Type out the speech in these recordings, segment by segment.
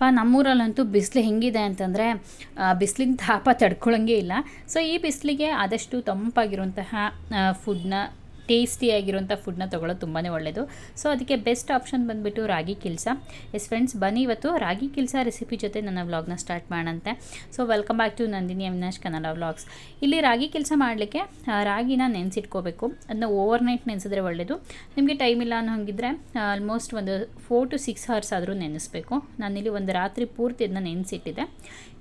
ಪ ನಮ್ಮೂರಲ್ಲಂತೂ ಬಿಸಿಲು ಹೆಂಗಿದೆ ಅಂತಂದರೆ ಬಿಸಿಲಿನ ತಾಪ ತಡ್ಕೊಳ್ಳೋಂಗೆ ಇಲ್ಲ. ಸೊ ಈ ಬಿಸಿಲಿಗೆ ಆದಷ್ಟು ತಂಪಾಗಿರುವಂತಹ ಫುಡ್ನ ಟೇಸ್ಟಿಯಾಗಿರುವಂಥ ಫುಡ್ನ ತೊಗೊಳ್ಳೋದು ತುಂಬಾ ಒಳ್ಳೆಯದು ಸೊ ಅದಕ್ಕೆ ಬೆಸ್ಟ್ ಆಪ್ಷನ್ ಬಂದುಬಿಟ್ಟು ರಾಗಿ ಕಿಲ್ಸ. ಎಸ್ ಫ್ರೆಂಡ್ಸ್ ಬನ್ನಿ ಇವತ್ತು. ರಾಗಿ ಕಿಲ್ಸ ರೆಸಿಪಿ ಜೊತೆ ನನ್ನ ವ್ಲಾಗ್ನ start ಮಾಡೋಂತೆ so welcome back to Nandini Avinash, Kannada vlogs ಇಲ್ಲಿ ರಾಗಿ ಕೆಲಸ ಮಾಡಲಿಕ್ಕೆ ರಾಗಿನ ನೆನೆಸಿಟ್ಕೋಬೇಕು. ಅದನ್ನ ಓವರ್ ನೈಟ್ ನೆನೆಸಿದ್ರೆ ಒಳ್ಳೆಯದು ನಿಮಗೆ ಟೈಮ್ ಇಲ್ಲ ಅನ್ನೋ ಹಂಗಿದ್ರೆ ಆಲ್ಮೋಸ್ಟ್ ಒಂದು ಫೋರ್ ಟು ಸಿಕ್ಸ್ ಅವರ್ಸ್ ಆದರೂ ನೆನೆಸ್ಬೇಕು. ನಾನಿಲ್ಲಿ ಒಂದು ರಾತ್ರಿ ಪೂರ್ತಿ ಅದನ್ನ ನೆನೆಸಿಟ್ಟಿದ್ದೆ.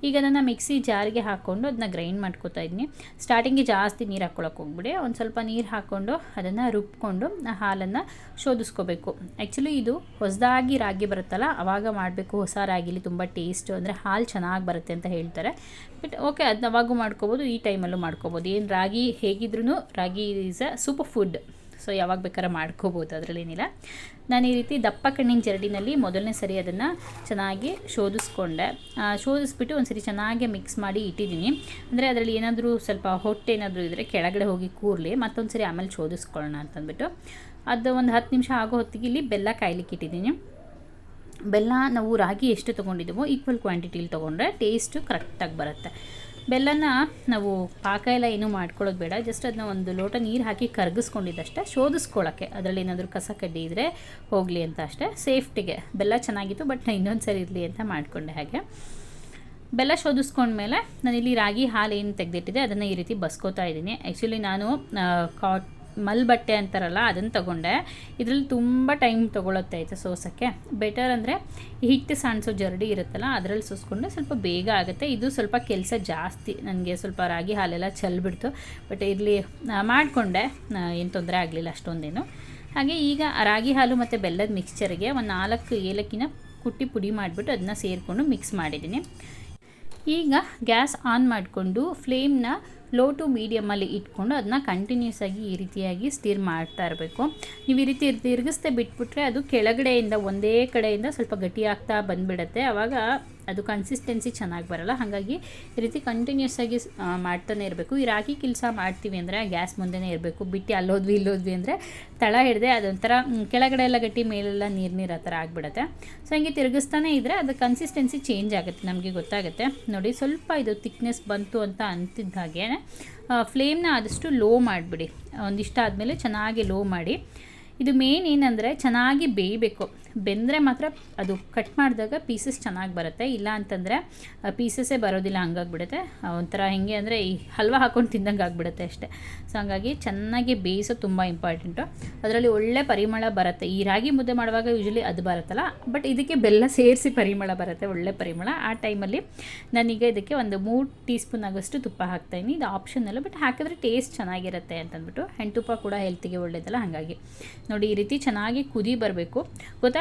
ಈಗ ಅದನ್ನು ಮಿಕ್ಸಿ ಜಾರಿಗೆ ಹಾಕ್ಕೊಂಡು ಅದನ್ನ ಗ್ರೈಂಡ್ ಮಾಡ್ಕೋತಾ ಇದ್ದೀನಿ. ಸ್ಟಾರ್ಟಿಂಗಿಗೆ ಜಾಸ್ತಿ ನೀರು ಹಾಕ್ಕೊಳಕ್ಕೆ ಹೋಗ್ಬಿಡಿ. ಒಂದು ಸ್ವಲ್ಪ ನೀರು ಹಾಕ್ಕೊಂಡು ಅದನ್ನು ರುಬ್ಕೊಂಡು ಹಾಲನ್ನು ಶೋಧಿಸ್ಕೋಬೇಕು. ಆ್ಯಕ್ಚುಲಿ ಇದು ಹೊಸದಾಗಿ ರಾಗಿ ಬರುತ್ತಲ್ಲ ಆವಾಗ ಮಾಡಬೇಕು. ಹೊಸ ರಾಗಿಲಿ ತುಂಬ ಟೇಸ್ಟು ಅಂದರೆ ಹಾಲು ಚೆನ್ನಾಗಿ ಬರುತ್ತೆ ಅಂತ ಹೇಳ್ತಾರೆ. ಬಟ್ ಓಕೆ ಅದನ್ನ ಅವಾಗೂ ಮಾಡ್ಕೋಬೋದು, ಈ ಟೈಮಲ್ಲೂ ಮಾಡ್ಕೋಬೋದು. ಏನು ರಾಗಿ ಹೇಗಿದ್ರೂ ragi is a super food so ಯಾವಾಗ ಬೇಕಾದ್ರೆ ಮಾಡ್ಕೋಬೋದು ಅದರಲ್ಲೇನಿಲ್ಲ. ನಾನು ಈ ರೀತಿ ದಪ್ಪ ಕಣ್ಣಿನ ಜರಡಿನಲ್ಲಿ ಮೊದಲನೇ ಸರಿ ಅದನ್ನು ಚೆನ್ನಾಗಿ ಶೋಧಿಸ್ಕೊಂಡೆ. ಶೋಧಿಸ್ಬಿಟ್ಟು ಒಂದು ಸರಿ ಚೆನ್ನಾಗಿ ಮಿಕ್ಸ್ ಮಾಡಿ ಇಟ್ಟಿದ್ದೀನಿ. ಅಂದರೆ ಅದರಲ್ಲಿ ಏನಾದರೂ ಸ್ವಲ್ಪ ಹೊಟ್ಟೆ ಏನಾದರೂ ಇದ್ದರೆ ಕೆಳಗಡೆ ಹೋಗಿ ಕೂರಲಿ ಮತ್ತೊಂದು ಸರಿ ಆಮೇಲೆ ಶೋಧಿಸ್ಕೊಳ್ಳೋಣ ಅಂತಂದ್ಬಿಟ್ಟು. ಅದು ಒಂದು ಹತ್ತು ನಿಮಿಷ ಆಗೋ ಹೊತ್ತಿಗೆ ಇಲ್ಲಿ ಬೆಲ್ಲ ಕಾಯ್ಲಿಕ್ಕೆ ಇಟ್ಟಿದ್ದೀನಿ. ಬೆಲ್ಲ ನಾವು ರಾಗಿ ಎಷ್ಟು ತೊಗೊಂಡಿದ್ದೀವೋ ಈಕ್ವಲ್ ಕ್ವಾಂಟಿಟಿಲಿ ತೊಗೊಂಡ್ರೆ ಟೇಸ್ಟು ಕರೆಕ್ಟಾಗಿ ಬರುತ್ತೆ. ಬೆಲ್ಲನ ನಾವು ಪಾಕ ಎಲ್ಲ ಏನೂ ಮಾಡ್ಕೊಳ್ಳೋದು ಬೇಡ. ಜಸ್ಟ್ ಅದನ್ನ ಒಂದು ಲೋಟ ನೀರು ಹಾಕಿ ಕರಗಿಸ್ಕೊಂಡಿದ್ದಷ್ಟೇ. ಶೋಧಿಸ್ಕೊಳ್ಳೋಕ್ಕೆ ಅದರಲ್ಲಿ ಏನಾದರೂ ಕಸ ಕಡ್ಡಿ ಇದ್ದರೆ ಹೋಗಲಿ ಅಂತ ಅಷ್ಟೇ. ಸೇಫ್ಟಿಗೆ. ಬೆಲ್ಲ ಚೆನ್ನಾಗಿತ್ತು, ಬಟ್ ಇನ್ನೊಂದು ಸರಿ ಇರಲಿ ಅಂತ ಮಾಡಿಕೊಂಡೆ ಹಾಗೆ. ಬೆಲ್ಲ ಶೋಧಿಸ್ಕೊಂಡ್ಮೇಲೆ ನಾನಿಲ್ಲಿ ರಾಗಿ ಹಾಲು ಏನು ತೆಗೆದಿಟ್ಟಿದೆ ಅದನ್ನು ಈ ರೀತಿ ಬಸ್ಕೋತಾ ಇದ್ದೀನಿ. ಆ್ಯಕ್ಚುಲಿ ನಾನು ಕಾಟ್ ಮಲ್ ಬಟ್ಟೆ ಅಂತಾರಲ್ಲ, ಅದನ್ನು ತೊಗೊಂಡೆ. ಇದರಲ್ಲಿ ತುಂಬ ಟೈಮ್ ತೊಗೊಳತ್ತೆ ಆಯಿತು ಸೋಸೋಕ್ಕೆ. ಬೆಟರ್ ಅಂದರೆ ಹಿಟ್ಟು ಸಾಣಿಸೋ ಜರಡಿ ಇರುತ್ತಲ್ಲ, ಅದರಲ್ಲಿ ಸೋಸ್ಕೊಂಡ್ರೆ ಸ್ವಲ್ಪ ಬೇಗ ಆಗುತ್ತೆ. ಇದು ಸ್ವಲ್ಪ ಕೆಲಸ ಜಾಸ್ತಿ. ನನಗೆ ಸ್ವಲ್ಪ ರಾಗಿ ಹಾಲೆಲ್ಲ ಚೆಲ್ಬಿಡ್ತು ಬಟ್ ಇಲ್ಲಿ ಮಾಡಿಕೊಂಡೆ. ಏನು ತೊಂದರೆ ಆಗಲಿಲ್ಲ ಅಷ್ಟೊಂದೇನು. ಹಾಗೆ ಈಗ ರಾಗಿ ಹಾಲು ಮತ್ತು ಬೆಲ್ಲದ ಮಿಕ್ಸ್ಚರ್ಗೆ ಒಂದು ನಾಲ್ಕು ಏಲಕ್ಕಿನ ಕುಟ್ಟಿ ಪುಡಿ ಮಾಡಿಬಿಟ್ಟು ಅದನ್ನ ಸೇರಿಕೊಂಡು ಮಿಕ್ಸ್ ಮಾಡಿದ್ದೀನಿ. ಈಗ ಗ್ಯಾಸ್ ಆನ್ ಮಾಡಿಕೊಂಡು ಫ್ಲೇಮ್ನ ಲೋ ಟು ಮೀಡಿಯಮಲ್ಲಿ ಇಟ್ಕೊಂಡು ಅದನ್ನ ಕಂಟಿನ್ಯೂಸ್ ಆಗಿ ಈ ರೀತಿಯಾಗಿ ಸ್ಟಿರ್ ಮಾಡ್ತಾ ಇರಬೇಕು. ನೀವು ಈ ರೀತಿ ತಿರುಗಿಸ್ದೆ ಬಿಟ್ಬಿಟ್ರೆ ಅದು ಕೆಳಗಡೆಯಿಂದ ಒಂದೇ ಕಡೆಯಿಂದ ಸ್ವಲ್ಪ ಗಟ್ಟಿ ಆಗ್ತಾ ಬಂದುಬಿಡತ್ತೆ. ಆವಾಗ ಅದು ಕನ್ಸಿಸ್ಟೆನ್ಸಿ ಚೆನ್ನಾಗಿ ಬರಲ್ಲ. ಹಾಗಾಗಿ ಈ ರೀತಿ ಕಂಟಿನ್ಯೂಸ್ ಆಗಿ ಮಾಡ್ತಾನೆ ಇರಬೇಕು. ಈ ರಾಗಿ ಕೆಲಸ ಮಾಡ್ತೀವಿ ಅಂದರೆ ಗ್ಯಾಸ್ ಮುಂದೆನೇ ಇರಬೇಕು. ಬಿಟ್ಟು ಅಲ್ಲೋದ್ವಿ, ಇಲ್ಲೋದ್ವಿ ಅಂದರೆ ತಳ ಹಿಡ್ದೆ ಅದೊಂಥರ ಕೆಳಗಡೆ ಎಲ್ಲ ಗಟ್ಟಿ ಮೇಲೆಲ್ಲ ನೀರು ನೀರು ಆ ಥರ ಆಗಿಬಿಡತ್ತೆ. ಸೊ ಹಂಗೆ ತಿರುಗಿಸ್ತಾನೆ ಇದ್ದರೆ ಅದು ಕನ್ಸಿಸ್ಟೆನ್ಸಿ ಚೇಂಜ್ ಆಗುತ್ತೆ. ನಮಗೆ ಗೊತ್ತಾಗುತ್ತೆ. ನೋಡಿ, ಸ್ವಲ್ಪ ಇದು ತಿಕ್ನೆಸ್ ಬಂತು ಅಂತ ಅಂತಿದ್ದ ಹಾಗೆ ಫ್ಲೇಮ್ನ ಆದಷ್ಟು ಲೋ ಮಾಡಿಬಿಡಿ. ಒಂದಿಷ್ಟ ಆದಮೇಲೆ ಚೆನ್ನಾಗಿ ಲೋ ಮಾಡಿ. ಇದು ಮೇನ್ ಏನಂದರೆ ಚೆನ್ನಾಗಿ ಬೇಯಬೇಕು. ಬೆಂದರೆ ಮಾತ್ರ ಅದು ಕಟ್ ಮಾಡಿದಾಗ ಪೀಸಸ್ ಚೆನ್ನಾಗಿ ಬರುತ್ತೆ. ಇಲ್ಲ ಅಂತಂದರೆ ಪೀಸಸ್ಸೇ ಬರೋದಿಲ್ಲ, ಹಂಗಾಗ್ಬಿಡುತ್ತೆ. ಒಂಥರ ಹೆಂಗೆ ಅಂದರೆ ಈ ಹಲ್ವಾ ಹಾಕ್ಕೊಂಡು ತಿಂದಂಗೆ ಆಗಿಬಿಡುತ್ತೆ ಅಷ್ಟೇ. ಸೊ ಹಂಗಾಗಿ ಚೆನ್ನಾಗಿ ಬೇಯಿಸೋ ತುಂಬ ಇಂಪಾರ್ಟೆಂಟು ಅದರಲ್ಲಿ ಒಳ್ಳೆ ಪರಿಮಳ ಬರುತ್ತೆ. ಈ ರಾಗಿ ಮುದ್ದೆ ಮಾಡುವಾಗ ಯೂಶ್ವಲಿ ಅದು ಬರುತ್ತಲ್ಲ ಬಟ್ ಇದಕ್ಕೆ ಬೆಲ್ಲ ಸೇರಿಸಿ ಪರಿಮಳ ಬರುತ್ತೆ, ಒಳ್ಳೆ ಪರಿಮಳ. ಆ ಟೈಮಲ್ಲಿ ನಾನೀಗ ಇದಕ್ಕೆ ಒಂದು ಮೂರು ಟೀ ಸ್ಪೂನ್ ಆಗೋಷ್ಟು ತುಪ್ಪ ಹಾಕ್ತಾಯಿನಿ ಇದು ಆಪ್ಷನಲ್ಲ ಬಟ್ ಹಾಕಿದ್ರೆ ಟೇಸ್ಟ್ ಚೆನ್ನಾಗಿರುತ್ತೆ ಅಂತಂದ್ಬಿಟ್ಟು. ಹೆಣ್ಣು ತುಪ್ಪ ಕೂಡ ಹೆಲ್ತಿಗೆ ಒಳ್ಳೇದಲ್ಲ, ಹಾಗಾಗಿ. ನೋಡಿ, ಈ ರೀತಿ ಚೆನ್ನಾಗಿ ಕುದಿ ಬರಬೇಕು.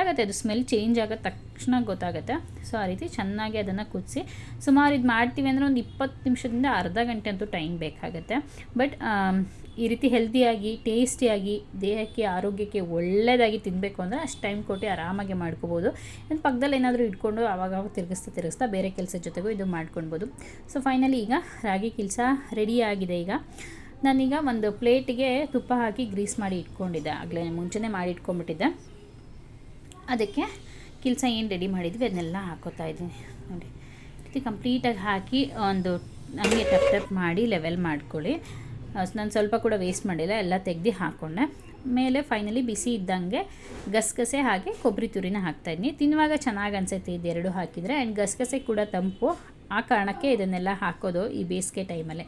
ಗೊತ್ತಾಗುತ್ತೆ, ಅದು ಸ್ಮೆಲ್ ಚೇಂಜ್ ಆಗೋ ತಕ್ಷಣ ಗೊತ್ತಾಗುತ್ತೆ. ಸೊ ಆ ರೀತಿ ಚೆನ್ನಾಗಿ ಅದನ್ನು ಕುದಿಸಿ, ಸುಮಾರು ಇದು ಮಾಡ್ತೀವಿ ಅಂದರೆ ಒಂದು ಇಪ್ಪತ್ತು ನಿಮಿಷದಿಂದ ಅರ್ಧ ಗಂಟೆ ಅಂತೂ ಟೈಮ್ ಬೇಕಾಗುತ್ತೆ ಬಟ್ ಈ ರೀತಿ ಹೆಲ್ದಿಯಾಗಿ ಟೇಸ್ಟಿಯಾಗಿ ದೇಹಕ್ಕೆ, ಆರೋಗ್ಯಕ್ಕೆ ಒಳ್ಳೆಯದಾಗಿ ತಿನ್ನಬೇಕು ಅಂದರೆ ಅಷ್ಟು ಟೈಮ್ ಕೊಟ್ಟು ಆರಾಮಾಗಿ ಮಾಡ್ಕೋಬೋದು. ಇನ್ನು ಪಕ್ಕದಲ್ಲಿ ಏನಾದರೂ ಇಟ್ಕೊಂಡು ಆವಾಗ ತಿರುಗಿಸ್ತಾ ತಿರುಗಿಸ್ತಾ ಬೇರೆ ಕೆಲಸದ ಜೊತೆಗೂ ಇದು ಮಾಡ್ಕೊಳ್ಬೋದು ಸೊ ಫೈನಲಿ ಈಗ ರಾಗಿ ಕೆಲಸ ರೆಡಿ ಆಗಿದೆ ಈಗ. ನಾನೀಗ ಒಂದು ಪ್ಲೇಟಿಗೆ ತುಪ್ಪ ಹಾಕಿ ಗ್ರೀಸ್ ಮಾಡಿ ಇಟ್ಕೊಂಡಿದ್ದೆ. ಆಗಲೇ ಮುಂಚೆನೇ ಮಾಡಿ ಇಟ್ಕೊಂಡ್ಬಿಟ್ಟಿದ್ದೆ. ಅದಕ್ಕೆ ಕೆಲಸ ಏನು ರೆಡಿ ಮಾಡಿದ್ವಿ, ಅದನ್ನೆಲ್ಲ ಹಾಕೋತಾ ಇದ್ದೀನಿ. ನೋಡಿ, ಇದು ಕಂಪ್ಲೀಟಾಗಿ ಹಾಕಿ ಒಂದು, ಹಂಗೆ ಟಪ್ ಟಪ್ ಮಾಡಿ ಲೆವೆಲ್ ಮಾಡ್ಕೊಳ್ಳಿ. ನಾನು ಸ್ವಲ್ಪ ಕೂಡ ವೇಸ್ಟ್ ಮಾಡಿಲ್ಲ, ಎಲ್ಲ ತೆಗ್ದು ಹಾಕ್ಕೊಂಡೆ ಮೇಲೆ ಫೈನಲಿ ಬಿಸಿ ಇದ್ದಂಗೆ ಗಸಗಸೆ ಹಾಗೆ ಕೊಬ್ಬರಿ ತುರಿನ ಹಾಕ್ತಾಯಿದ್ದೀನಿ ತಿನ್ನುವಾಗ ಚೆನ್ನಾಗಿ ಅನಿಸುತ್ತೆ ಇದೆರಡು ಹಾಕಿದರೆ. ಆ್ಯಂಡ್ ಗಸಗಸೆ ಕೂಡ ತಂಪು. ಆ ಕಾರಣಕ್ಕೆ ಇದನ್ನೆಲ್ಲ ಹಾಕೋದು ಈ ಬೇಸಿಗೆ ಟೈಮಲ್ಲೇ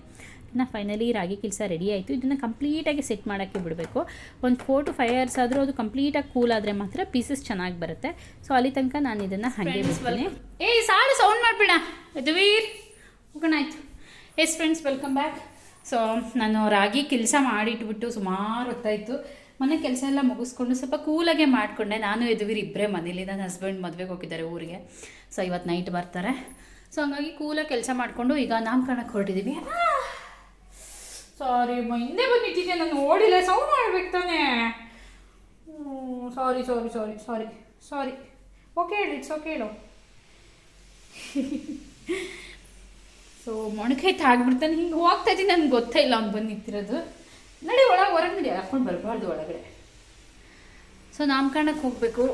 ಇನ್ನು ಫೈನಲಿ ರಾಗಿ ಕೆಲಸ ರೆಡಿ ಆಯಿತು. ಇದನ್ನು ಕಂಪ್ಲೀಟಾಗಿ ಸೆಟ್ ಮಾಡೋಕ್ಕೆ ಬಿಡಬೇಕು. ಒಂದು ಫೋರ್ ಟು ಫೈವ್ ಅವರ್ಸ್ ಆದರೂ ಅದು ಕಂಪ್ಲೀಟಾಗಿ ಕೂಲ್ ಆದರೆ ಮಾತ್ರ ಪೀಸಸ್ ಚೆನ್ನಾಗಿ ಬರುತ್ತೆ. ಸೊ ಅಲ್ಲಿ ತನಕ ನಾನು ಇದನ್ನು ಹಾಗೆ ಬಿಡ್ತೀನಿ. ಏಯ್ ಸಾಲು ಸೌಂಡ್ ಮಾಡಿಬಿಡ. ಇದು ವೀರ್ ಹೋಗೋಣ ಆಯಿತು. Yes friends welcome back so ನಾನು ರಾಗಿ ಕೆಲಸ ಮಾಡಿಟ್ಬಿಟ್ಟು ಸುಮಾರು ಹೊತ್ತಾಯಿತು ಮನೆ ಕೆಲಸ ಎಲ್ಲ ಮುಗಿಸ್ಕೊಂಡು ಸ್ವಲ್ಪ ಕೂಲಾಗೆ ಮಾಡಿಕೊಂಡೆ. ನಾನು ಯದುವೀರ್ ಇಬ್ಬರೇ ಮನೇಲಿ ನನ್ನ ಹಸ್ಬೆಂಡ್ ಮದುವೆಗೆ ಹೋಗಿದ್ದಾರೆ ಊರಿಗೆ. ಸೊ ಇವತ್ತು ನೈಟ್ ಬರ್ತಾರೆ. ಸೊ ಹಂಗಾಗಿ ಕೂಲಾಗಿ ಕೆಲಸ ಮಾಡಿಕೊಂಡು ಈಗ ನಾಮಕರಣಕ್ಕೆ ಹೊರಟಿದ್ದೀವಿ ಸಾರಿ ಹಿಂದೆ ಬಂದಿಟ್ಟಿದ್ದೆ ನಾನು ಓಡಿಲ್ಲ ಸೌಂಡ್ ಮಾಡ್ಬೇಕು ತಾನೇ. Sorry sorry sorry sorry sorry. Okay ಹೇಳಿ ಇಟ್ಸ್ ಓಕೆ ಹೇಳು. ಸೊ ಮೊಣಕೈ ತಾಗ್ಬಿಡ್ತಾನೆ. ಹಿಂಗೆ ಹೋಗ್ತಾ ಇದ್ದೀನಿ ನನಗೆ ಗೊತ್ತೇ ಇಲ್ಲ ಅವ್ನು ಬಂದು ನಿಂತಿರೋದು ನಡಿ, ಒಳಗೆ, ಹೊರಗೆ ನಡಿ, ಹಾಕೊಂಡು ಬರಬಾರ್ದು ಒಳಗಡೆ. ಸೊ ನಾಮಕರಣಕ್ಕೆ ಹೋಗಬೇಕು.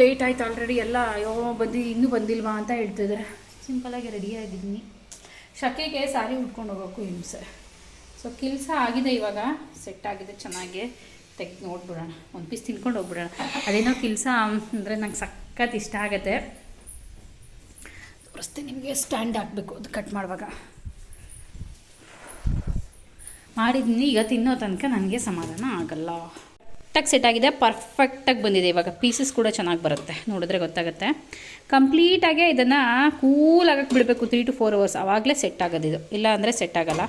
ಲೇಟ್ ಆಯ್ತು ಆಲ್ರೆಡಿ ಎಲ್ಲ, ಅಯ್ಯೋ, ಬಂದು, ಇನ್ನೂ ಬಂದಿಲ್ವಾ ಅಂತ ಹೇಳ್ತಿದ್ದಾರೆ ಸಿಂಪಲಾಗಿ ರೆಡಿ ಆಗಿದ್ದೀನಿ. ಶಕೆಗೆ ಸಾರಿ ಉಟ್ಕೊಂಡು ಹೋಗೋಕ್ಕೂ ಹಿಂಸೆ. ಸೊ ಕೆಲಸ ಆಗಿದೆ ಇವಾಗ. ಸೆಟ್ ಆಗಿದೆ, ಚೆನ್ನಾಗಿ. ತೆಗ್ದು ನೋಡ್ಬಿಡೋಣ. ಒಂದು ಪೀಸ್ ತಿನ್ಕೊಂಡು ಹೋಗ್ಬಿಡೋಣ. ಅದೇನೋ ಕೆಲಸ ಅಂದರೆ ನಂಗೆ ಸಖತ್ ಇಷ್ಟ ಆಗುತ್ತೆ. ತೋರಿಸ್ತೀನಿ ನಿಮಗೆ ಸ್ಟ್ಯಾಂಡ್ ಹಾಕಬೇಕು, ಅದು ಕಟ್ ಮಾಡುವಾಗ. ಮಾಡಿದ್ದೀನಿ ಈಗ ತಿನ್ನೋ ತನಕ ನನಗೆ ಸಮಾಧಾನ ಆಗಲ್ಲ. ಕರೆಕ್ಟಾಗಿ ಸೆಟ್ ಆಗಿದೆ ಪರ್ಫೆಕ್ಟಾಗಿ ಬಂದಿದೆ ಇವಾಗ. ಪೀಸಸ್ ಕೂಡ ಚೆನ್ನಾಗಿ ಬರುತ್ತೆ, ನೋಡಿದ್ರೆ ಗೊತ್ತಾಗುತ್ತೆ. ಕಂಪ್ಲೀಟಾಗೆ ಇದನ್ನು ಕೂಲ್ ಆಗಕ್ಕೆ ಬಿಡಬೇಕು ತ್ರೀ ಟು ಫೋರ್ ಅವರ್ಸ್ ಆವಾಗಲೇ ಸೆಟ್ ಆಗೋದಿದು ಇಲ್ಲ ಅಂದರೆ ಸೆಟ್ ಆಗಲ್ಲ.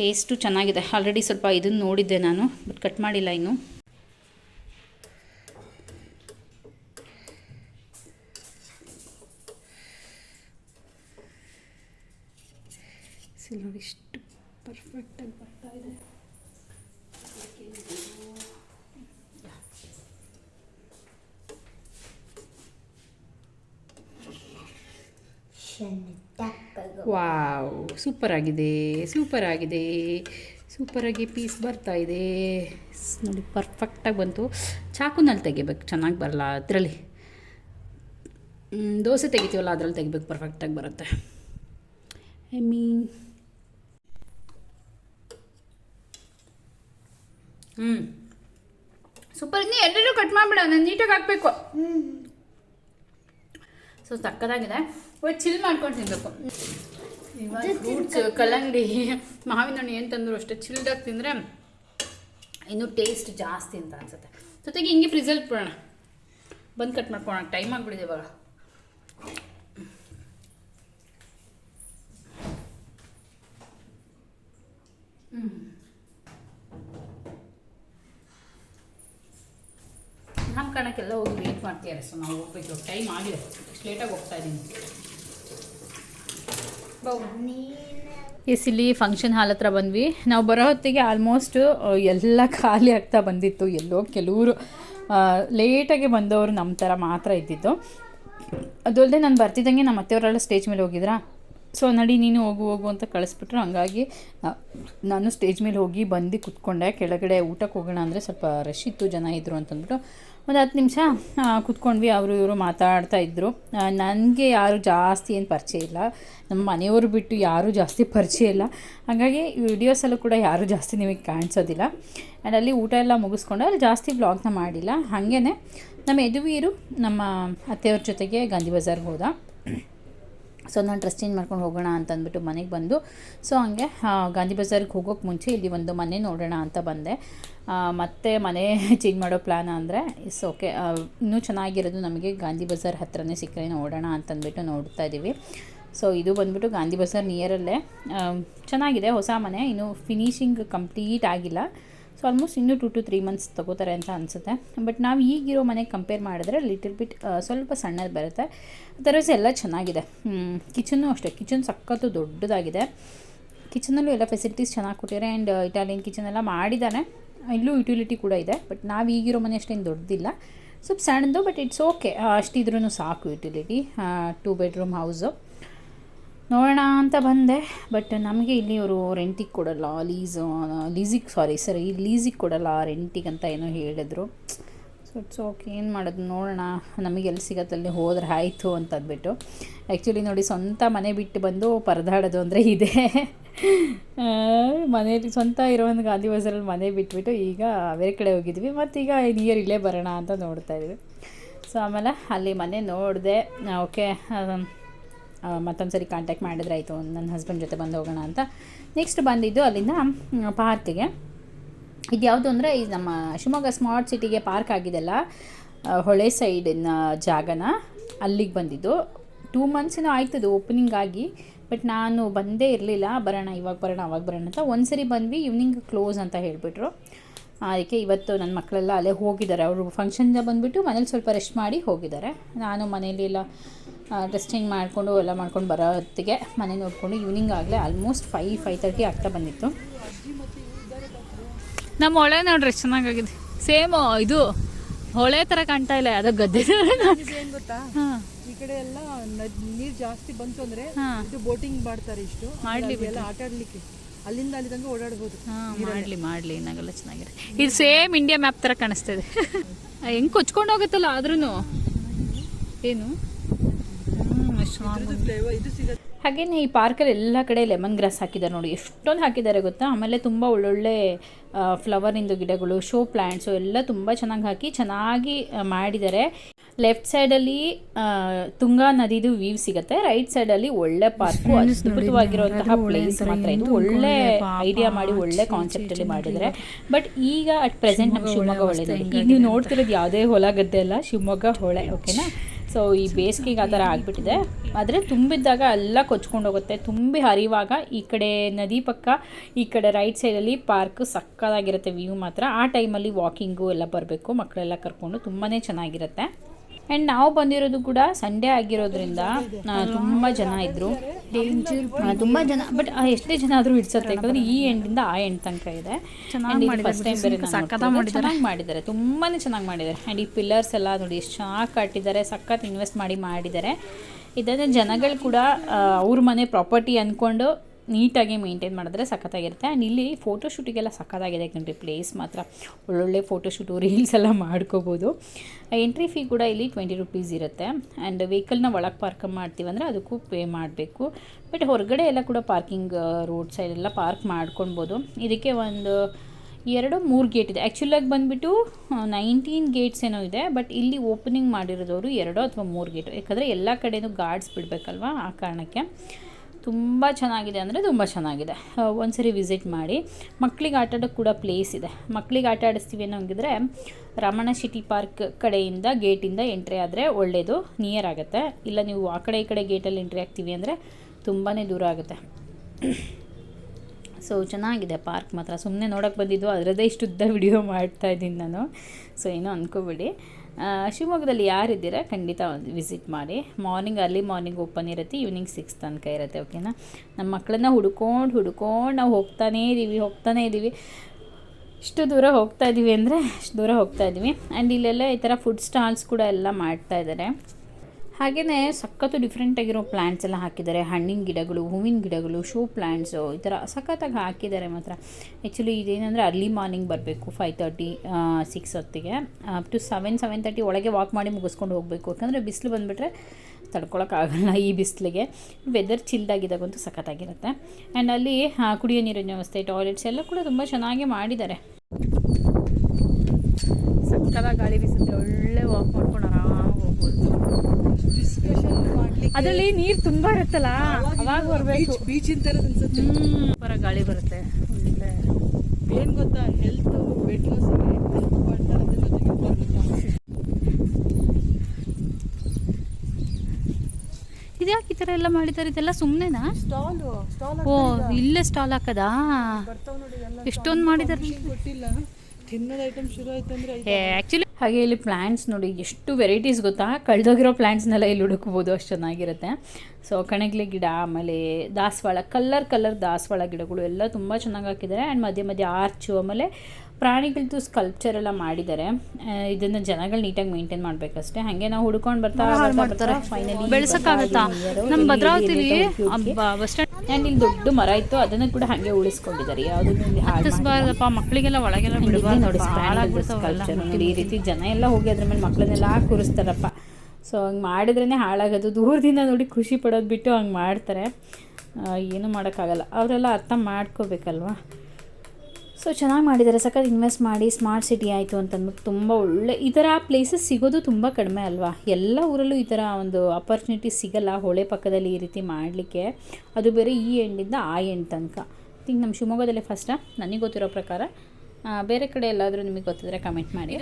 ಟೇಸ್ಟು ಚೆನ್ನಾಗಿದೆ. ಆಲ್ರೆಡಿ ಸ್ವಲ್ಪ ಇದನ್ನು ನೋಡಿದ್ದೆ ನಾನು ಬಟ್ ಕಟ್ ಮಾಡಿಲ್ಲ ಇನ್ನು. ನೋಡಿ ಇಷ್ಟು ಪರ್ಫೆಕ್ಟಾಗಿ ಬರ್ತಾ ಇದೆ ವಾವ್ ಸೂಪರ್ ಆಗಿದೆ ಸೂಪರ್ ಆಗಿದೆ ಸೂಪರಾಗಿ ಪೀಸ್ ಬರ್ತಾ ಇದೆ. ನೋಡಿ ಪರ್ಫೆಕ್ಟಾಗಿ ಬಂತು. ಚಾಕುನಲ್ಲಿ ತೆಗಿಬೇಕು ಚೆನ್ನಾಗಿ ಬರಲ್ಲ ಅದರಲ್ಲಿ. ದೋಸೆ ತೆಗಿತೀವಲ್ಲ ಅದರಲ್ಲಿ ತೆಗಿಬೇಕು ಪರ್ಫೆಕ್ಟಾಗಿ ಬರುತ್ತೆ. ಐ ಮೀನ್ ಹ್ಞೂ ಸೂಪರ್ ನೀ ಎಲ್ಲರೂ ಕಟ್ ಮಾಡಿಬಿಡ ನಾನು ನೀಟಾಗಿ ಹಾಕಬೇಕು. ಸೊ ಸಕ್ಕದಾಗಿದೆ ಒಟ್ಟು ಚಿಲ್ ಮಾಡ್ಕೊಂಡು ತಿನ್ನಬೇಕು ಇವಾಗ ಫ್ರೂಟ್ಸ್ ಕಲ್ಲಂಗಡಿ ಮಾವಿನ ಹಣ್ಣು ಏನು ತಂದ್ರು ಅಷ್ಟೇ ಚಿಲ್ಡಾಗಿ ತಿಂದರೆ ಇನ್ನೂ ಟೇಸ್ಟ್ ಜಾಸ್ತಿ ಅಂತ ಅನ್ಸುತ್ತೆ. ಜೊತೆಗೆ ಹಿಂಗೆ ಫ್ರಿಜಲ್ಲಿ ಬಿಡೋಣ ಬಂದು ಕಟ್ ಮಾಡ್ಕೊಳ್ಳೋಣ ಟೈಮ್ ಆಗಿಬಿಡಿದೆ ಇವಾಗ. ನಾಮಕರಣಕ್ಕೆಲ್ಲ ಹೋಗಿ ವೇಟ್ ಮಾಡ್ತೀಯಾರೆ ಸೊ ನಾವು ಹೋಗ್ಬೇಕು. ಟೈಮ್ ಆಗಿದೆ. ಲೇಟಾಗಿ ಹೋಗ್ತಾ ಇದ್ದೀನಿ ಎಸ್ ಇಲ್ಲಿ ಫಂಕ್ಷನ್ ಹಾಲ್ ಹತ್ರ ಬಂದ್ವಿ. ನಾವು ಬರೋ ಹೊತ್ತಿಗೆ ಆಲ್ಮೋಸ್ಟ್ ಎಲ್ಲ ಖಾಲಿ ಆಗ್ತಾ ಬಂದಿತ್ತು. ಎಲ್ಲೋ ಕೆಲವರು ಲೇಟಾಗಿ ಬಂದವರು ನಮ್ಮ ಥರ ಮಾತ್ರ ಇದ್ದಿದ್ದು. ಅದು ಅಲ್ಲದೆ ನಾನು ಬರ್ತಿದ್ದಂಗೆ ನಮ್ಮ ಅತ್ತೆಯವರೆಲ್ಲ ಸ್ಟೇಜ್ ಮೇಲೆ ಹೋಗಿದ್ರಾ? ಸೊ ನಡಿ, ನೀನು ಹೋಗು ಹೋಗು ಅಂತ ಕಳಿಸ್ಬಿಟ್ರು. ಹಂಗಾಗಿ ನಾನು ಸ್ಟೇಜ್ ಮೇಲೆ ಹೋಗಿ ಬಂದು ಕುತ್ಕೊಂಡೆ. ಕೆಳಗಡೆ ಊಟಕ್ಕೆ ಹೋಗೋಣ ಅಂದರೆ ಸ್ವಲ್ಪ ರಶ್ ಇತ್ತು. ಜನ ಇದ್ದರು ಅಂತಂದ್ಬಿಟ್ಟು. ಒಂದು ಹತ್ತು ನಿಮಿಷ ಕುತ್ಕೊಂಡ್ವಿ, ಅವರು ಇವರು ಮಾತಾಡ್ತಾ ಇದ್ದರು ನನಗೆ ಯಾರು ಜಾಸ್ತಿ ಏನು ಪರಿಚಯ ಇಲ್ಲ. ನಮ್ಮ ಮನೆಯವರು ಬಿಟ್ಟು ಯಾರೂ ಜಾಸ್ತಿ ಪರಿಚಯ ಇಲ್ಲ. ಹಾಗಾಗಿ ವಿಡಿಯೋಸಲ್ಲೂ ಕೂಡ ಯಾರೂ ಜಾಸ್ತಿ ನಿಮಗೆ ಕಾಣಿಸೋದಿಲ್ಲ. ಆ್ಯಂಡ್ ಅಲ್ಲಿ ಊಟ ಎಲ್ಲ ಮುಗಿಸ್ಕೊಂಡು ಅಲ್ಲಿ ಜಾಸ್ತಿ ಬ್ಲಾಗ್ನ ಮಾಡಿಲ್ಲ. ಹಾಗೇ ನಮ್ಮ ಯದುವೀರು, ನಮ್ಮ ಅತ್ತೆಯವ್ರ ಜೊತೆಗೆ ಗಾಂಧಿ ಬಜಾರ್ಗೆ ಹೋದ. ಸೊ ನಾನು ಡ್ರೆಸ್ ಚೇಂಜ್ ಮಾಡ್ಕೊಂಡು ಹೋಗೋಣ ಅಂತ ಅಂದ್ಬಿಟ್ಟು ಮನೆಗೆ ಬಂದು. ಸೊ ಹಂಗೆ ಗಾಂಧಿ ಬಜಾರ್ಗೆ ಹೋಗೋಕ್ಕೆ ಮುಂಚೆ ಇಲ್ಲಿ ಒಂದು ಮನೆ ನೋಡೋಣ ಅಂತ ಬಂದೆ. ಮತ್ತೆ ಮನೆ ಚೇಂಜ್ ಮಾಡೋ ಪ್ಲ್ಯಾನ್ ಅಂದರೆ ಇಸ್ ಓಕೆ ಇನ್ನೂ ಚೆನ್ನಾಗಿರೋದು ನಮಗೆ ಗಾಂಧಿ ಬಜಾರ್ ಹತ್ರನೇ ಸಿಕ್ಕರೆ ನೋಡೋಣ ಅಂತಂದ್ಬಿಟ್ಟು ನೋಡ್ತಾ ಇದ್ದೀವಿ ಸೊ ಇದು ಬಂದ್ಬಿಟ್ಟು ಗಾಂಧಿ ಬಜಾರ್ ನಿಯರಲ್ಲೇ ಚೆನ್ನಾಗಿದೆ, ಹೊಸ ಮನೆ. ಇನ್ನು ಫಿನಿಶಿಂಗ್ ಕಂಪ್ಲೀಟ್ ಆಗಿಲ್ಲ. ಸೊ ಆಲ್ಮೋಸ್ಟ್ ಇನ್ನೂ ಟು ಟು ತ್ರೀ ಮಂತ್ಸ್ ತೊಗೋತಾರೆ ಅಂತ ಅನಿಸುತ್ತೆ. ಬಟ್ ನಾವು ಈಗಿರೋ ಮನೆಗೆ ಕಂಪೇರ್ ಮಾಡಿದ್ರೆ ಲಿಟಲ್ ಬಿಟ್ ಸ್ವಲ್ಪ ಸಣ್ಣದು ಬರುತ್ತೆ. ಅದರ್ವೈಸ್ ಎಲ್ಲ ಚೆನ್ನಾಗಿದೆ. ಕಿಚನ್ನು ಅಷ್ಟೇ. ಕಿಚನ್ ಸಖತ್ತು ದೊಡ್ಡದಾಗಿದೆ. ಕಿಚನಲ್ಲೂ ಎಲ್ಲ ಫೆಸಿಲಿಟೀಸ್ ಚೆನ್ನಾಗಿ ಕೊಟ್ಟಿದ್ದಾರೆ ಆ್ಯಂಡ್ ಇಟಾಲಿಯನ್ ಕಿಚನ್ ಎಲ್ಲ ಮಾಡಿದ್ದಾನೆ. ಇಲ್ಲೂ ಯುಟಿಲಿಟಿ ಕೂಡ ಇದೆ. ಬಟ್ ನಾವು ಈಗಿರೋ ಮನೆ ಅಷ್ಟೇನು ದೊಡ್ಡದಿಲ್ಲ. ಸ್ವಲ್ಪ ಸಣ್ಣದು ಬಟ್ ಇಟ್ಸ್ ಓಕೆ ಅಷ್ಟಿದ್ರೂ ಸಾಕು ಯುಟಿಲಿಟಿ ಟೂ ಬೆಡ್ರೂಮ್ ಹೌಸು ನೋಡೋಣ ಅಂತ ಬಂದೆ ಬಟ್ ನಮಗೆ ಇಲ್ಲಿ ಅವರು ರೆಂಟಿಗೆ ಕೊಡಲ್ಲ ಲೀಸು ಲೀಸಿಗೆ ಸಾರಿ ಸರಿ ಲೀಸಿಗೆ ಕೊಡಲ್ಲ ರೆಂಟಿಗೆ ಅಂತ ಏನೋ ಹೇಳಿದ್ರು. ಸೊ ಇಟ್ಸ್ ಓಕೆ ಏನು ಮಾಡೋದು, ನೋಡೋಣ, ನಮಗೆ ಎಲ್ಲಿ ಸಿಗತ್ತಲ್ಲಿ ಹೋದ್ರೆ ಆಯಿತು ಅಂತ ಅಂದ್ಬಿಟ್ಟು ಆ್ಯಕ್ಚುಲಿ ನೋಡಿ, ಸ್ವಂತ ಮನೆ ಬಿಟ್ಟು ಬಂದು ಪರದಾಡೋದು ಅಂದರೆ ಇದೆ. ಮನೆಯಲ್ಲಿ ಸ್ವಂತ ಇರೋ ಒಂದು ಗಾಂಧಿ ಬಜಾರಲ್ಲಿ ಮನೆ ಬಿಟ್ಬಿಟ್ಟು ಈಗ ಬೇರೆ ಕಡೆ ಹೋಗಿದ್ವಿ, ಮತ್ತು ಈಗ ನಿಯರ್ ಇಲ್ಲೇ ಬರೋಣ ಅಂತ ನೋಡ್ತಾ ಇದ್ವಿ. ಸೊ ಆಮೇಲೆ ಅಲ್ಲಿ ಮನೆ ನೋಡಿದೆ ಓಕೆ ಮತ್ತೊಂದು ಸರಿ ಕಾಂಟ್ಯಾಕ್ಟ್ ಮಾಡಿದ್ರೆ ಆಯಿತು ನನ್ನ ಹಸ್ಬೆಂಡ್ ಜೊತೆ ಬಂದು ಹೋಗೋಣ ಅಂತ. ನೆಕ್ಸ್ಟ್ ಬಂದಿದ್ದು ಅಲ್ಲಿಂದ ಪಾರ್ಕಿಗೆ ಇದು ಯಾವುದು ಅಂದರೆ, ಈ ನಮ್ಮ ಶಿವಮೊಗ್ಗ ಸ್ಮಾರ್ಟ್ ಸಿಟಿಗೆ ಪಾರ್ಕ್ ಆಗಿದೆಲ್ಲ ಹೊಳೆ ಸೈಡಿನ ಜಾಗನ ಅಲ್ಲಿಗೆ ಬಂದಿದ್ದು. ಟೂ ಮಂತ್ಸಿನೂ ಆಯ್ತದು ಓಪನಿಂಗ್ ಆಗಿ ಬಟ್ ನಾನು ಬಂದೇ ಇರಲಿಲ್ಲ. ಬರೋಣ, ಇವಾಗ ಬರೋಣ, ಅವಾಗ ಬರೋಣ ಅಂತ. ಒಂದು ಸರಿ ಬಂದ್ವಿ ಈವ್ನಿಂಗ್ ಕ್ಲೋಸ್ ಅಂತ ಹೇಳಿಬಿಟ್ರು. ಅದಕ್ಕೆ ಇವತ್ತು ನನ್ನ ಮಕ್ಕಳೆಲ್ಲ ಅಲ್ಲೇ ಹೋಗಿದ್ದಾರೆ. ಅವರು ಫಂಕ್ಷನ್ಗೆ ಬಂದುಬಿಟ್ಟು ಮನೇಲಿ ಸ್ವಲ್ಪ ರೆಸ್ಟ್ ಮಾಡಿ ಹೋಗಿದ್ದಾರೆ. ನಾನು ಮನೇಲಿ ಎಲ್ಲ ಚೇಂಜ್ ಮಾಡಿಕೊಂಡು ಎಲ್ಲ ಮಾಡ್ಕೊಂಡು ಬರೋ ಹೊತ್ತಿಗೆ ಮನೆ ನೋಡಿಕೊಂಡು ಈವ್ನಿಂಗ್ ಆಗಲೇ ಆಲ್ಮೋಸ್ಟ್ ಫೈವ್ ಫೈವ್ ತರ್ಟಿ ಆಗ್ತಾ ಬಂದಿತ್ತು. ನಮ್ಮ ಹೊಳೆ ನೋಡ್ರಿ ಚೆನ್ನಾಗಾಗಿದೆ. ಸೇಮ್ ಇದು ಹೊಳೆ ಥರ ಕಾಣ್ತಾ ಇಲ್ಲ ಅದು ಗದ್ದೆ ಏನ್ ಗೊತ್ತಾ? ಈ ಕಡೆ ಎಲ್ಲ ನದ್- ನೀರ್ ಜಾಸ್ತಿ ಬಂತು ಅಂದ್ರೆ ಹಾಂ. ಇದು ಬೋಟಿಂಗ್ ಮಾಡ್ತಾರೆ ಇಷ್ಟು. ಮಾಡ್ಲಿ ಎಲ್ಲ ಆಟ ಆಡ್ಲಿಕ್ಕೆ. ಅಲ್ಲಿಂದ ಅಲ್ಲಿ ತನಕ ಓಡಾಡ್ಬೋದು ಮಾಡ್ಲಿ ಮಾಡಲಿ ಮಾಡಲಿ ಏನಾಗಲ್ಲ ಚೆನ್ನಾಗಿದೆ. ಇದು ಸೇಮ್ ಇಂಡಿಯಾ ಮ್ಯಾಪ್ ಥರ ಕಾಣಿಸ್ತಿದೆ ಹೆಂಗ್ ಕೊಚ್ಕೊಂಡು ಹೋಗುತ್ತಲ್ಲ ಆದ್ರೂ ಏನು? ಹಾಗೇನೆ ಈ ಪಾರ್ಕಲ್ಲಿ ಎಲ್ಲ ಕಡೆ ಲೆಮನ್ ಗ್ರಾಸ್ ಹಾಕಿದ್ದಾರೆ ನೋಡಿ. ಎಷ್ಟೊಂದು ಹಾಕಿದ್ದಾರೆ ಗೊತ್ತಾ? ಆಮೇಲೆ ತುಂಬ ಒಳ್ಳೊಳ್ಳೆ ಫ್ಲವರಿಂದು ಗಿಡಗಳು ಶೋ ಪ್ಲ್ಯಾಂಟ್ಸು ಎಲ್ಲ ತುಂಬ ಚೆನ್ನಾಗಿ ಹಾಕಿ ಚೆನ್ನಾಗಿ ಮಾಡಿದ್ದಾರೆ. ಲೆಫ್ಟ್ ಸೈಡಲ್ಲಿ ತುಂಗಾ ನದಿದು ವ್ಯೂ ಸಿಗುತ್ತೆ. ರೈಟ್ ಸೈಡಲ್ಲಿ ಒಳ್ಳೆ ಪಾರ್ಕು ಅದ್ಭುತವಾಗಿರುವಂತಹ ಪ್ಲೇಸ್ ಮಾತ್ರ. ಇದು ಒಳ್ಳೆ ಐಡಿಯಾ ಮಾಡಿ ಒಳ್ಳೆ ಕಾನ್ಸೆಪ್ಟಲ್ಲಿ ಮಾಡಿದ್ದಾರೆ. ಬಟ್ ಈಗ ಅಟ್ ಪ್ರೆಸೆಂಟ್ ನಮ್ಮ ಶಿವಮೊಗ್ಗ ಒಳ್ಳೆಯದು ಈಗ ನೀವು ನೋಡ್ತಿರೋದು ಯಾವುದೇ ಹೊಲ ಗದ್ದೆ ಅಲ್ಲ ಶಿವಮೊಗ್ಗ ಹೊಳೆ ಓಕೆನಾ ಸೊ ಈ ಬೇಸಿಗೆಗೆ ಆ ಥರ ಆಗಿಬಿಟ್ಟಿದೆ. ಆದರೆ ತುಂಬಿದ್ದಾಗ ಎಲ್ಲ ಕೊಚ್ಕೊಂಡು ಹೋಗುತ್ತೆ ತುಂಬಿ ಹರಿಯುವಾಗ ಈ ಕಡೆ ನದಿ ಪಕ್ಕ, ಈ ಕಡೆ ರೈಟ್ ಸೈಡಲ್ಲಿ ಪಾರ್ಕ್ ಸಕ್ಕದಾಗಿರುತ್ತೆ ವ್ಯೂ ಮಾತ್ರ. ಆ ಟೈಮಲ್ಲಿ ವಾಕಿಂಗು ಎಲ್ಲ ಬರಬೇಕು. ಮಕ್ಕಳೆಲ್ಲ ಕರ್ಕೊಂಡು ತುಂಬಾ ಚೆನ್ನಾಗಿರುತ್ತೆ. ಆ್ಯಂಡ್ ನಾವು ಬಂದಿರೋದು ಕೂಡ ಸಂಡೇ ಆಗಿರೋದ್ರಿಂದ ತುಂಬ ಜನ ಇದ್ರು. ತುಂಬ ಜನ ಬಟ್ ಎಷ್ಟೇ ಜನ ಆದರೂ ಇಡ್ಸತ್ತೆ ಯಾಕಂದ್ರೆ ಈ ಎಂಡಿಂದ ಆ ಎಂಡ್ ತನಕ ಇದೆ. ಫಸ್ಟ್ ಟೈಮ್ ಬೇರೆ ಚೆನ್ನಾಗಿ ಮಾಡಿದ್ದಾರೆ ತುಂಬಾ ಚೆನ್ನಾಗಿ ಮಾಡಿದ್ದಾರೆ. ಆ್ಯಂಡ್ ಈ ಪಿಲ್ಲರ್ಸ್ ಎಲ್ಲ ನೋಡಿ ಎಷ್ಟು ಚೆನ್ನಾಗಿ ಕಟ್ಟಿದ್ದಾರೆ ಸಖತ್ ಇನ್ವೆಸ್ಟ್ ಮಾಡಿ ಮಾಡಿದ್ದಾರೆ. ಇದನ್ನು ಜನಗಳು ಕೂಡ ಅವ್ರ ಮನೆ ಪ್ರಾಪರ್ಟಿ ಅಂದ್ಕೊಂಡು ನೀಟಾಗಿ ಮೇಂಟೈನ್ ಮಾಡಿದ್ರೆ ಸಖತ್ತಾಗಿರುತ್ತೆ. ಆ್ಯಂಡ್ ಇಲ್ಲಿ ಫೋಟೋಶೂಟಿಗೆಲ್ಲ ಸಖತ್ತಾಗಿದೆ. ಕಣ್ರಿ ಪ್ಲೇಸ್ ಮಾತ್ರ ಒಳ್ಳೊಳ್ಳೆ ಫೋಟೋಶೂಟು ರೀಲ್ಸ್ ಎಲ್ಲ ಮಾಡ್ಕೋಬೋದು. ಎಂಟ್ರಿ ಫೀ ಕೂಡ ಇಲ್ಲಿ ಟ್ವೆಂಟಿ ರುಪೀಸ್ ಇರುತ್ತೆ. ಆ್ಯಂಡ್ ವೆಹಿಕಲ್ನ ಒಳಗೆ ಪಾರ್ಕ್ ಮಾಡ್ತೀವಂದರೆ ಅದಕ್ಕೂ ಪೇ ಮಾಡಬೇಕು. ಬಟ್ ಹೊರಗಡೆ ಎಲ್ಲ ಕೂಡ ಪಾರ್ಕಿಂಗ್ ರೋಡ್ ಸೈಡೆಲ್ಲ ಪಾರ್ಕ್ ಮಾಡ್ಕೊಳ್ಬೋದು. ಇದಕ್ಕೆ ಒಂದು ಎರಡು, ಮೂರು ಗೇಟ್ ಇದೆ. ಆ್ಯಕ್ಚುಲಾಗಿ ಬಂದುಬಿಟ್ಟು ನೈನ್ಟೀನ್ ಗೇಟ್ಸ್ ಏನೋ ಇದೆ. ಬಟ್ ಇಲ್ಲಿ ಓಪನಿಂಗ್ ಮಾಡಿರೋದವರು ಎರಡೋ ಅಥವಾ ಮೂರು ಗೇಟು ಯಾಕಂದರೆ ಎಲ್ಲ ಕಡೆಯೂ ಗಾರ್ಡ್ಸ್ ಬಿಡಬೇಕಲ್ವಾ ಆ ಕಾರಣಕ್ಕೆ. ತುಂಬ ಚೆನ್ನಾಗಿದೆ ಅಂದರೆ ತುಂಬ ಚೆನ್ನಾಗಿದೆ. ಒಂದ್ಸರಿ ವಿಸಿಟ್ ಮಾಡಿ. ಮಕ್ಕಳಿಗೆ ಆಟ ಆಡೋಕ್ಕೆ ಕೂಡ ಪ್ಲೇಸ್ ಇದೆ. ಮಕ್ಕಳಿಗೆ ಆಟ ಆಡಿಸ್ತೀವಿ ಅನ್ನೋಂಗಿದ್ರೆ ರಮಣ ಸಿಟಿ ಪಾರ್ಕ್ ಕಡೆಯಿಂದ ಗೇಟಿಂದ ಎಂಟ್ರಿ ಆದರೆ ಒಳ್ಳೆಯದು ನಿಯರ್ ಆಗುತ್ತೆ. ಇಲ್ಲ ನೀವು ಆ ಕಡೆ ಈ ಕಡೆ ಗೇಟಲ್ಲಿ ಎಂಟ್ರಿ ಆಗ್ತೀವಿ ಅಂದರೆ ತುಂಬಾ ದೂರ ಆಗುತ್ತೆ. ಸೊ ಚೆನ್ನಾಗಿದೆ ಪಾರ್ಕ್ ಮಾತ್ರ. ಸುಮ್ಮನೆ ನೋಡೋಕೆ ಬಂದಿದ್ದು ಅದರದ್ದೇ ಇಷ್ಟುದ್ದ ವಿಡಿಯೋ ಮಾಡ್ತಾ ಇದ್ದೀನಿ ನಾನು. ಸೊ ಏನೋ ಅಂದ್ಕೋಬೇಡಿ ಶಿವಮೊಗ್ಗದಲ್ಲಿ ಯಾರಿದ್ದೀರಾ? ಖಂಡಿತ ಒಂದು ವಿಸಿಟ್ ಮಾಡಿ. ಮಾರ್ನಿಂಗ್ ಅರ್ಲಿ ಮಾರ್ನಿಂಗ್ ಓಪನ್ ಇರುತ್ತೆ ಈವ್ನಿಂಗ್ ಸಿಕ್ಸ್ ತನಕ ಇರುತ್ತೆ ಓಕೆನಾ ನಮ್ಮ ಮಕ್ಕಳನ್ನ ಹುಡ್ಕೊಂಡು ಹುಡ್ಕೊಂಡು ನಾವು ಹೋಗ್ತಾನೇ ಇದ್ದೀವಿ ಹೋಗ್ತಾನೇ ಇದ್ದೀವಿ ಇಷ್ಟು ದೂರ ಹೋಗ್ತಾ ಇದ್ದೀವಿ ಅಂದರೆ ಇಷ್ಟು ದೂರ ಹೋಗ್ತಾ ಇದ್ದೀವಿ ಆ್ಯಂಡ್ ಇಲ್ಲೆಲ್ಲ ಈ ಥರ ಫುಡ್ ಸ್ಟಾಲ್ಸ್ ಕೂಡ ಎಲ್ಲ ಮಾಡ್ತಾ ಇದ್ದಾರೆ ಹಾಗೆಯೇ ಸಖತ್ತು ಡಿಫ್ರೆಂಟಾಗಿರೋ ಪ್ಲ್ಯಾಂಟ್ಸ್ ಎಲ್ಲ ಹಾಕಿದ್ದಾರೆ. ಹಣ್ಣಿನ ಗಿಡಗಳು, ಹೂವಿನ ಗಿಡಗಳು ಶೋ ಪ್ಲ್ಯಾಂಟ್ಸು ಈ ಥರ ಸಖತ್ತಾಗಿ ಹಾಕಿದ್ದಾರೆ ಮಾತ್ರ. ಆ್ಯಕ್ಚುಲಿ ಇದೇನಂದರೆ ಅರ್ಲಿ ಮಾರ್ನಿಂಗ್ ಬರಬೇಕು ಫೈವ್ ತರ್ಟಿ ಸಿಕ್ಸ್ ಹೊತ್ತಿಗೆ. Up to seven seven thirty ಒಳಗೆ ವಾಕ್ ಮಾಡಿ ಮುಗಿಸ್ಕೊಂಡು ಹೋಗಬೇಕು. ಯಾಕಂದರೆ ಬಿಸಿಲು ಬಂದುಬಿಟ್ರೆ ತಡ್ಕೊಳೋಕ್ಕಾಗಲ್ಲ ಈ ಬಿಸಿಲಿಗೆ. ವೆದರ್ ಚಿಲ್ದಾಗಿದ್ದಾಗಂತೂ ಸಖತ್ತಾಗಿರುತ್ತೆ. ಆ್ಯಂಡ್ ಅಲ್ಲಿ ಕುಡಿಯೋ ನೀರಿನ ವ್ಯವಸ್ಥೆ ಟಾಯ್ಲೆಟ್ಸ್ ಎಲ್ಲ ಕೂಡ ತುಂಬ ಚೆನ್ನಾಗಿ ಮಾಡಿದ್ದಾರೆ. ಸಖತ್ತಾಗಿ ಗಾಳಿ ಬೀಸುತ್ತೆ. ಒಳ್ಳೆ ವಾಕ್ ಮಾಡ್ಕೊಂಡು ಆರಾಮಾಗಿ ಹೋಗ್ಬೋದು. ಅದರಲ್ಲಿ ನೀರ್ ತುಂಬಾ ಇರುತ್ತಲ್ಲ ಅವಾಗ ಬರ್ಬೇಕು. ಬೀಚ್ ಥರ ಅನ್ಸುತ್ತೆ. ಬರ ಗಾಳಿ ಬರುತ್ತೆ. ಒಳ್ಳೆ ಏನ್ ಗೊತ್ತಾ ಹೆಲ್ತ್ ವೆಟ್ ಲಾಸ್ ಇದ್ಯಾಕೆ ಈ ತರ ಎಲ್ಲ ಮಾಡಿದ್ದಾರೆ ಇದೆಲ್ಲ ಸುಮ್ಮನೆನಾ ಸ್ಟಾಲ್ ಸ್ಟಾಲ್ ಓ ಇಲ್ಲೇ ಸ್ಟಾಲ್ ಹಾಕದಾ? ಎಷ್ಟೊಂದು ಮಾಡಿದಾರೆ? ಗೊತ್ತಿಲ್ಲ ತಿನ್ನೋದು ಐಟಮ್ ಶುರು ಆಯ್ತು ಅಂದ್ರೆ ಆ್ಯಕ್ಚುಲಿ ಹಾಗೆ ಇಲ್ಲಿ ಪ್ಲ್ಯಾಂಟ್ಸ್ ನೋಡಿ ಎಷ್ಟು ವೆರೈಟೀಸ್ ಗೊತ್ತಾ? ಕಳೆದೋಗಿರೋ ಪ್ಲ್ಯಾಂಟ್ಸ್ನೆಲ್ಲ ಇಲ್ಲಿ ಹುಡುಕ್ಬೋದು ಅಷ್ಟು ಚೆನ್ನಾಗಿರುತ್ತೆ. ಸೊ ಕಣಗಿಲೆ ಗಿಡ ಆಮೇಲೆ ದಾಸವಾಳ ಕಲ್ಲರ್ ಕಲರ್ ದಾಸವಾಳ ಗಿಡಗಳು ಎಲ್ಲ ತುಂಬ ಚೆನ್ನಾಗಿ ಹಾಕಿದ್ದಾರೆ. ಆ್ಯಂಡ್ ಮಧ್ಯೆ ಮಧ್ಯೆ ಆರ್ಚು ಆಮೇಲೆ ಪ್ರಾಣಿಗಳದ್ದು ಸ್ಕಲ್ಪ್ಚರ್ ಎಲ್ಲ ಮಾಡಿದ್ದಾರೆ. ಇದನ್ನು ಜನಗಳು ನೀಟಾಗಿ ಮೇಂಟೈನ್ ಮಾಡಬೇಕಷ್ಟೇ. ಹಾಗೆ ನಾವು ಹುಡ್ಕೊಂಡು ಬರ್ತಾ ಮಾಡ್ತಾರೆ. ಫೈನಲಿ ನಮ್ಮ ನಮ್ ಭದ್ರಾವತಿಲಿ ಬಸ್ ಸ್ಟ್ಯಾಂಡ್ ಆ್ಯಂಡ್ ಇಲ್ಲಿ ದೊಡ್ಡ ಮರ ಇತ್ತು ಅದನ್ನು ಕೂಡ ಹಾಗೆ ಉಳಿಸ್ಕೊಂಡಿದ್ದಾರೆ. ಯಾವುದನ್ನು. ಹತ್ತಿಸ್ಬಾರ್ದಪ್ಪ ಮಕ್ಕಳಿಗೆಲ್ಲ ಒಳಗೆಲ್ಲ ಬಿಡಬಾರ್ದು ನೋಡಿ ಕಲ್ಚರ್ ನೋಡಿ ಈ ರೀತಿ ಜನ ಎಲ್ಲ ಹೋಗಿ ಅದ್ರ ಮೇಲೆ ಮಕ್ಕಳನ್ನೆಲ್ಲ ಕೂರಿಸ್ತಾರಪ್ಪ. ಸೊ ಹಂಗೆ ಮಾಡಿದ್ರೇ ಹಾಳಾಗೋದು. ದೂರದಿಂದ ನೋಡಿ ಖುಷಿ ಪಡೋದು ಬಿಟ್ಟು ಹಂಗೆ ಮಾಡ್ತಾರೆ. ಏನೂ ಮಾಡೋಕ್ಕಾಗಲ್ಲ. ಅವರೆಲ್ಲ ಅರ್ಥ ಮಾಡ್ಕೋಬೇಕಲ್ವಾ? ಸೊ ಚೆನ್ನಾಗಿ ಮಾಡಿದ್ದಾರೆ ಸಖತ್ ಇನ್ವೆಸ್ಟ್ ಮಾಡಿ ಸ್ಮಾರ್ಟ್ ಸಿಟಿ ಆಯಿತು ಅಂತಂದ್ಬಿಟ್ಟು ತುಂಬ ಒಳ್ಳೆ ಈ ಥರ ಪ್ಲೇಸಸ್ ಸಿಗೋದು ತುಂಬ ಕಡಿಮೆ ಅಲ್ವಾ? ಎಲ್ಲ ಊರಲ್ಲೂ ಈ ಥರ ಒಂದು ಅಪರ್ಚುನಿಟಿ ಸಿಗಲ್ಲ ಹೊಳೆ ಪಕ್ಕದಲ್ಲಿ ಈ ರೀತಿ ಮಾಡಲಿಕ್ಕೆ. ಅದು ಬೇರೆ ಈ ಎಂಡಿಂದ ಆ ಎಂಡ್ ತನಕ. ಥಿಂಕ್ ನಮ್ಮ ಶಿವಮೊಗ್ಗದಲ್ಲೇ ಫಸ್ಟ ನನಗೆ ಗೊತ್ತಿರೋ ಪ್ರಕಾರ ಬೇರೆ ಕಡೆ ಎಲ್ಲಾದರೂ ನಿಮಗೆ ಗೊತ್ತಿದ್ರೆ ಕಮೆಂಟ್ ಮಾಡಿ.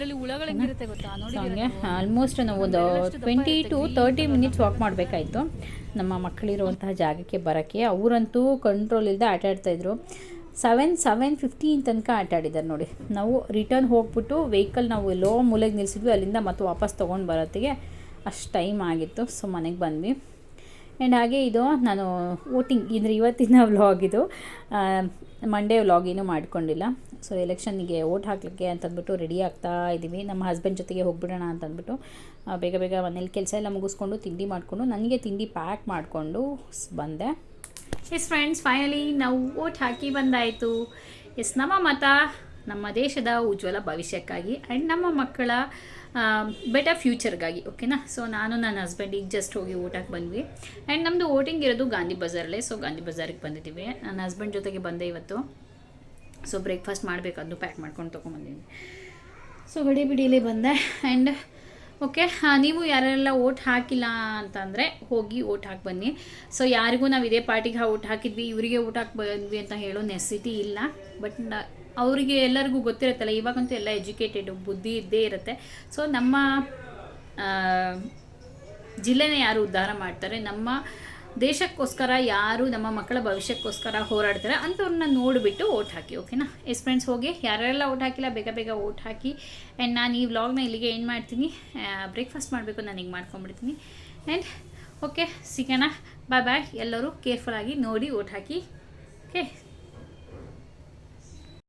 ಸೊ ಹಂಗೆ ಆಲ್ಮೋಸ್ಟ್ ನಾವು? ಒಂದು twenty to thirty minutes walk ಮಾಡಬೇಕಾಯ್ತು. ನಮ್ಮ ಮಕ್ಕಳಿರುವಂತಹ ಜಾಗಕ್ಕೆ ಬರೋಕ್ಕೆ. ಅವರಂತೂ ಕಂಟ್ರೋಲ್ ಇಲ್ಲದೆ ಆಟ ಆಡ್ತಾಯಿದ್ರು ಸೆವೆನ್ ಸೆವೆನ್ ಫಿಫ್ಟೀನ್ ತನಕ ಆಟ ಆಡಿದ್ದಾರೆ ನೋಡಿ. ನಾವು ರಿಟರ್ನ್ ಹೋಗ್ಬಿಟ್ಟು ವೆಹಿಕಲ್ ನಾವು ಎಲ್ಲೋ ಮೂಲೆಗೆ ನಿಲ್ಲಿಸಿದ್ವಿ ಅಲ್ಲಿಂದ ಮತ್ತೆ ವಾಪಸ್ ತೊಗೊಂಡು ಬರೋತ್ತಿಗೆ ಅಷ್ಟು ಟೈಮ್ ಆಗಿತ್ತು. ಸೊ ಮನೆಗೆ ಬಂದ್ವಿ. ಆ್ಯಂಡ್ ಹಾಗೆ ಇದು ನಾನು ವೋಟಿಂಗ್ ಅಂದರೆ ಇವತ್ತಿನ ವ್ಲಾಗ್ ಇದು. ಮಂಡೇ ವ್ಲಾಗ್ ಏನೂ ಮಾಡ್ಕೊಂಡಿಲ್ಲ. ಸೊ ಎಲೆಕ್ಷನ್ನಿಗೆ ಓಟ್ ಹಾಕಲಿಕ್ಕೆ ಅಂತಂದ್ಬಿಟ್ಟು ರೆಡಿ ಆಗ್ತಾ ಇದ್ದೀವಿ ನಮ್ಮ ಹಸ್ಬೆಂಡ್ ಜೊತೆಗೆ ಹೋಗ್ಬಿಡೋಣ ಅಂತಂದ್ಬಿಟ್ಟು ಬೇಗ ಬೇಗ ಮನೇಲಿ ಕೆಲಸ ಎಲ್ಲ ಮುಗಿಸ್ಕೊಂಡು ತಿಂಡಿ ಮಾಡಿಕೊಂಡು, ನನಗೆ ತಿಂಡಿ ಪ್ಯಾಕ್ ಮಾಡಿಕೊಂಡು ಬಂದೆ. ಎಸ್ ಫ್ರೆಂಡ್ಸ್ ಫೈನಲಿ ನಾವು ಓಟ್ ಹಾಕಿ ಬಂದಾಯಿತು. ಎಸ್ ನಮ್ಮ ಮತ ನಮ್ಮ ದೇಶದ ಉಜ್ವಲ ಭವಿಷ್ಯಕ್ಕಾಗಿ ಆ್ಯಂಡ್ ನಮ್ಮ ಮಕ್ಕಳ ಬೆಟರ್ ಫ್ಯೂಚರ್ಗಾಗಿ ಓಕೆನಾ ಸೊ ನಾನು ನನ್ನ ಹಸ್ಬೆಂಡಿಗೆ ಜಸ್ಟ್ ಹೋಗಿ ಊಟಕ್ಕೆ ಬಂದ್ವಿ. ಆ್ಯಂಡ್ ನಮ್ಮದು ವೋಟಿಂಗ್ ಇರೋದು ಗಾಂಧಿ ಬಜಾರಲ್ಲೇ ಸೊ ಗಾಂಧಿ ಬಜಾರಿಗೆ ಬಂದಿದ್ದೀವಿ. ನನ್ನ ಹಸ್ಬೆಂಡ್ ಜೊತೆಗೆ ಬಂದೆ ಇವತ್ತು. ಸೊ ಬ್ರೇಕ್ಫಾಸ್ಟ್ ಮಾಡಬೇಕಂದು ಪ್ಯಾಕ್ ಮಾಡ್ಕೊಂಡು ತೊಗೊಂಬಂದಿದ್ದೀನಿ ಸೊ ಗಡಿ ಬಿಡಿಲಿ ಬಂದೆ. And okay? ನೀವು ಯಾರೆಲ್ಲ ಓಟ್ ಹಾಕಿಲ್ಲ ಅಂತಂದರೆ ಹೋಗಿ ಓಟ್ ಹಾಕಿ ಬನ್ನಿ. ಸೊ ಯಾರಿಗೂ ನಾವು ಇದೇ ಪಾರ್ಟಿಗೆ ಓಟ್ ಹಾಕಿದ್ವಿ, ಇವರಿಗೆ ಓಟ್ ಹಾಕಿ ಬಂದ್ವಿ ಅಂತ ಹೇಳೋ ನೆಸಿಟಿ ಇಲ್ಲ. ಬಟ್ ಅವರಿಗೆ ಎಲ್ಲರಿಗೂ ಗೊತ್ತಿರುತ್ತಲ್ಲ, ಇವಾಗಂತೂ ಎಲ್ಲ ಎಜುಕೇಟೆಡ್ ಬುದ್ಧಿ ಇದ್ದೇ ಇರುತ್ತೆ. ಸೊ ನಮ್ಮ ಜಿಲ್ಲೆನೇ ಜಿಲ್ಲೆನ ಯಾರು ಉದ್ಧಾರ ಮಾಡ್ತಾರೆ, ನಮ್ಮ ದೇಶಕ್ಕೋಸ್ಕರ ಯಾರು ನಮ್ಮ ಮಕ್ಕಳ ಭವಿಷ್ಯಕ್ಕೋಸ್ಕರ ಹೋರಾಡ್ತಾರೆ ಅಂಥವ್ರನ್ನ ನೋಡಿಬಿಟ್ಟು ಓಟ್ ಹಾಕಿ, ಓಕೆನಾ? ಎಸ್ ಫ್ರೆಂಡ್ಸ್ ಹೋಗಿ. ಯಾರೆಲ್ಲ ಓಟ್ ಹಾಕಿಲ್ಲ, ಬೇಗ ಬೇಗ ಓಟ್ ಹಾಕಿ. ಆ್ಯಂಡ್ ನಾನು ಈ ವ್ಲಾಗ್ನ ಇಲ್ಲಿಗೆ ಏನು ಮಾಡ್ತೀನಿ. ಬ್ರೇಕ್ಫಾಸ್ಟ್ ಮಾಡಬೇಕು, ನಾನು ಹಿಂಗೆ ಮಾಡ್ಕೊಂಬಿಡ್ತೀನಿ ಆ್ಯಂಡ್ ಓಕೆ ಸಿಗೋಣ. ಬಾಯ್ ಬಾಯ್ ಎಲ್ಲರೂ ಕೇರ್ಫುಲ್ಲಾಗಿ ನೋಡಿ ಓಟ್ ಹಾಕಿ. ಓಕೆ